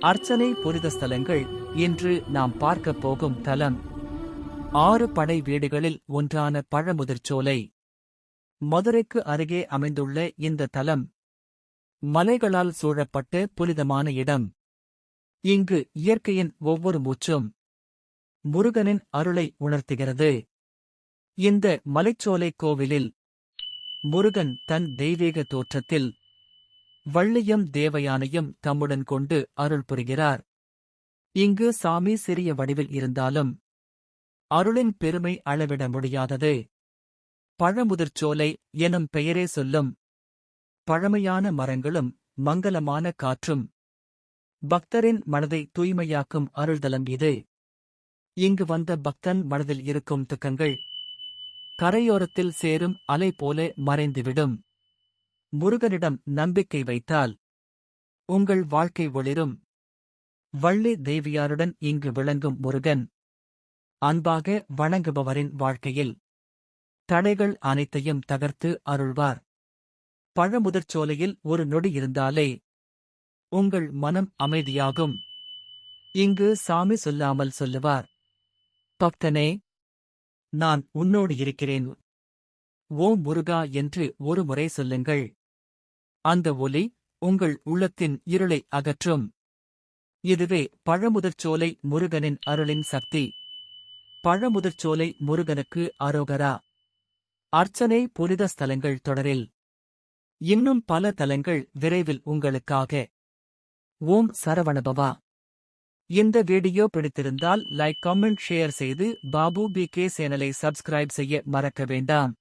அர்ச்சனை புனித ஸ்தலங்கள் இன்று நாம் பார்க்கப் போகும் தலம். ஆறு படை வீடுகளில் ஒன்றான பழமுதிர்ச்சோலை மதுரைக்கு அருகே அமைந்துள்ள இந்த தலம். மலைகளால் சூழப்பட்ட புனிதமான இடம். இங்கு இயற்கையின் ஒவ்வொரு மூச்சும் முருகனின் அருளை உணர்த்துகிறது. இந்த மலைச்சோலை கோவிலில் முருகன் தன் தெய்வீக தோற்றத்தில் வள்ளியம் தேவயானையும் தம்முடன் கொண்டு அருள் புரிகிறார். இங்கு சாமி சிறிய வடிவில் இருந்தாலும் அருளின் பெருமை அளவிட முடியாதது. பழமுதிர்ச்சோலை எனும் பெயரே சொல்லும். பழமையான மரங்களும் மங்கலமான காற்றும். பக்தரின் மனதை தூய்மையாக்கும் அருள்தலம் இது. இங்கு வந்த பக்தன் மனதில் இருக்கும் துக்கங்கள் கரையோரத்தில் சேரும் அலை போல மறைந்துவிடும். முருகனிடம் நம்பிக்கை வைத்தால் உங்கள் வாழ்க்கை ஒளிரும். வள்ளி தேவியாருடன் இங்கு விளங்கும் முருகன் அன்பாக வணங்குபவரின் வாழ்க்கையில் தடைகள் அனைத்தையும் தகர்த்து அருள்வார். பழமுதிர்ச்சோலையில் ஒரு நொடி இருந்தாலே உங்கள் மனம் அமைதியாகும். இங்கு சாமி சொல்லாமல் சொல்லுவார் பக்தனே நான் உன்னோடு இருக்கிறேன். ஓம் முருகா என்று ஒரு முறை சொல்லுங்கள். அந்த ஒலி உங்கள் உள்ளத்தின் இருளை அகற்றும். இதுவே பழமுதிர்ச்சோலை முருகனின் அருளின் சக்தி. பழமுதிர்ச்சோலை முருகனுக்கு அரோகரா அர்ச்சனை புனித ஸ்தலங்கள் தொடரில். இன்னும் பல தலங்கள் விரைவில் உங்களுக்காக. ஓம் சரவணபவா. இந்த வீடியோ பிடித்திருந்தால் லைக் கமெண்ட் ஷேர் செய்து பாபு பி கே சேனலை சப்ஸ்கிரைப் செய்ய மறக்க வேண்டாம்.